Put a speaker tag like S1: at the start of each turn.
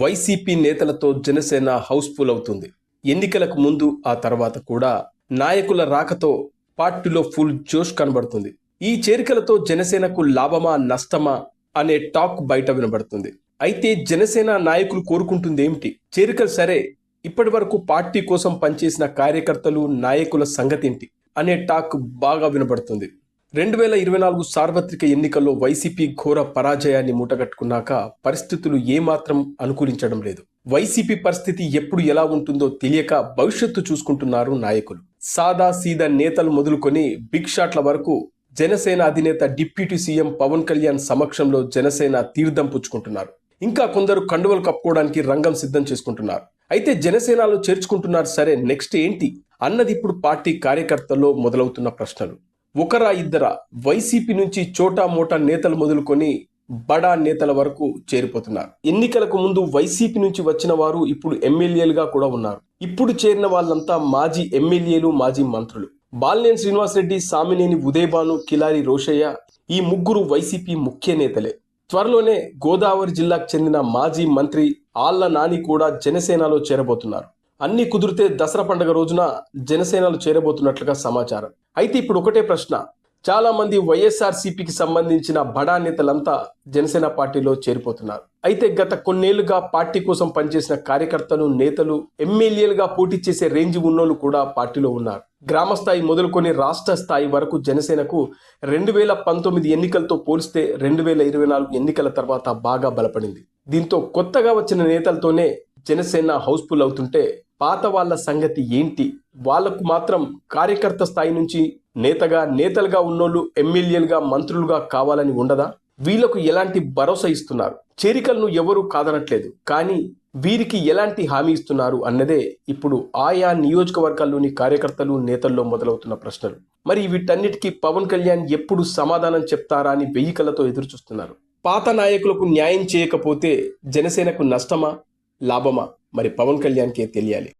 S1: YCP నేతలతో Janasena Housefull అవుతుంది. ఎన్నికలకు ముందు ఆ తర్వాత కూడా నాయకుల రాకతో పార్టీలో ఫుల్ జోష్ కనబడుతుంది. ఈ చేరికలతో జనసేనకు లాభమా నష్టమా అనే టాక్ బయట వినబడుతుంది. అయితే జనసేన నాయకులు కోరుకుంటుంది ఏమిటి చేరికలు సరే ఇప్పటి వరకు పార్టీ కోసం పనిచేసిన కార్యకర్తలు నాయకుల సంగతి ఏంటి అనే టాక్ బాగా వినబడుతుంది. రెండు వేల ఇరవై నాలుగు సార్వత్రిక ఎన్నికల్లో వైసీపీ ఘోర పరాజయాన్ని మూటగట్టుకున్నాక పరిస్థితులు ఏమాత్రం అనుకూలించడం లేదు. వైసీపీ పరిస్థితి ఎప్పుడు ఎలా ఉంటుందో తెలియక భవిష్యత్తు చూసుకుంటున్నారు నాయకులు. సాదా సీదా నేతలు మొదలుకొని బిగ్ షాట్ల వరకు జనసేన అధినేత డిప్యూటీ సీఎం పవన్ కళ్యాణ్ సమక్షంలో జనసేన తీర్థం పుచ్చుకుంటున్నారు. ఇంకా కొందరు కండువలు కప్పుకోవడానికి రంగం సిద్ధం చేసుకుంటున్నారు. అయితే జనసేనలో చేర్చుకుంటున్నారు సరే నెక్స్ట్ ఏంటి? అన్నది ఇప్పుడు పార్టీ కార్యకర్తల్లో మొదలవుతున్న ప్రశ్నలు. ఒకరా ఇద్దరా వైసీపీ నుంచి చోటా మోటా నేతలు మొదలుకొని బడా నేతల వరకు చేరిపోతున్నారు. ఎన్నికలకు ముందు వైసీపీ నుంచి వచ్చిన వారు ఇప్పుడు ఎమ్మెల్యేలుగా కూడా ఉన్నారు. ఇప్పుడు చేరిన వాళ్ళంతా మాజీ ఎమ్మెల్యేలు మాజీ మంత్రులు. బాలినేని శ్రీనివాసరెడ్డి సామినేని ఉదయభాను కిలారి రోషయ్య ఈ ముగ్గురు వైసీపీ ముఖ్య నేతలే. త్వరలోనే గోదావరి జిల్లాకు చెందిన మాజీ మంత్రి ఆళ్ళ నాని కూడా జనసేనలో చేరబోతున్నారు. అన్ని కుదిరితే దసరా పండుగ రోజున జనసేనలు చేరబోతున్నట్లుగా సమాచారం. అయితే ఇప్పుడు ఒకటే ప్రశ్న. చాలా మంది వైఎస్ఆర్ సిపికి సంబంధించిన బడా నేతలంతా జనసేన పార్టీలో చేరిపోతున్నారు. అయితే గత కొన్నేళ్ళుగా పార్టీ కోసం పనిచేసిన కార్యకర్తలు నేతలు ఎమ్మెల్యేలుగా పోటీ చేసే రేంజ్ ఉన్నోళ్ళు కూడా పార్టీలో ఉన్నారు. గ్రామ స్థాయి మొదలుకొని రాష్ట్ర స్థాయి వరకు జనసేనకు రెండు వేల పంతొమ్మిది ఎన్నికలతో పోలిస్తే రెండు వేల ఇరవై నాలుగు ఎన్నికల తర్వాత బాగా బలపడింది. దీంతో కొత్తగా వచ్చిన నేతలతోనే జనసేన హౌస్ఫుల్ అవుతుంటే పాత వాళ్ళ సంగతి ఏంటి? వాళ్ళకు మాత్రం కార్యకర్త స్థాయి నుంచి నేతగా నేతలుగా ఉన్నోళ్ళు ఎమ్మెల్యేలుగా మంత్రులుగా కావాలని ఉండదా? వీళ్ళకు ఎలాంటి భరోసా ఇస్తున్నారు? చేరికలను ఎవరూ కాదనట్లేదు. కానీ వీరికి ఎలాంటి హామీ ఇస్తున్నారు అన్నదే ఇప్పుడు ఆయా నియోజకవర్గాల్లోని కార్యకర్తలు నేతల్లో మొదలవుతున్న ప్రశ్నలు. మరి వీటన్నిటికీ పవన్ కళ్యాణ్ ఎప్పుడు సమాధానం చెప్తారా అని వెయ్యికలతో ఎదురుచూస్తున్నారు. పాత నాయకులకు న్యాయం చేయకపోతే జనసేనకు నష్టమా? లాభమా? మరి పవన్ కళ్యాణ్కే తెలియాలి.